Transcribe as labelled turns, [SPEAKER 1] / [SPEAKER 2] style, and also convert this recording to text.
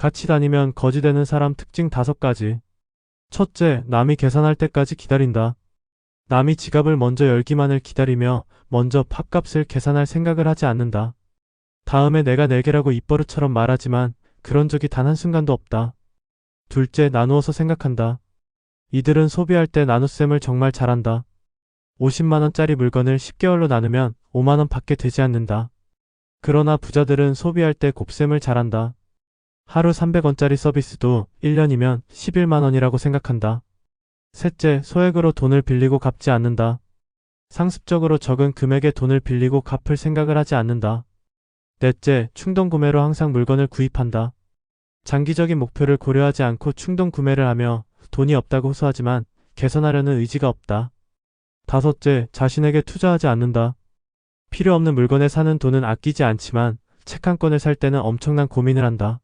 [SPEAKER 1] 같이 다니면 거지되는 사람 특징 다섯 가지. 첫째, 남이 계산할 때까지 기다린다. 남이 지갑을 먼저 열기만을 기다리며 먼저 팥값을 계산할 생각을 하지 않는다. 다음에 내가 내게라고 입버릇처럼 말하지만 그런 적이 단 한순간도 없다. 둘째, 나누어서 생각한다. 이들은 소비할 때 나눗셈을 정말 잘한다. 50만원짜리 물건을 10개월로 나누면 5만원 밖에 되지 않는다. 그러나 부자들은 소비할 때 곱셈을 잘한다. 하루 300원짜리 서비스도 1년이면 11만원이라고 생각한다. 셋째, 소액으로 돈을 빌리고 갚지 않는다. 상습적으로 적은 금액의 돈을 빌리고 갚을 생각을 하지 않는다. 넷째, 충동 구매로 항상 물건을 구입한다. 장기적인 목표를 고려하지 않고 충동 구매를 하며 돈이 없다고 호소하지만 개선하려는 의지가 없다. 다섯째, 자신에게 투자하지 않는다. 필요 없는 물건에 사는 돈은 아끼지 않지만 책 한 권을 살 때는 엄청난 고민을 한다.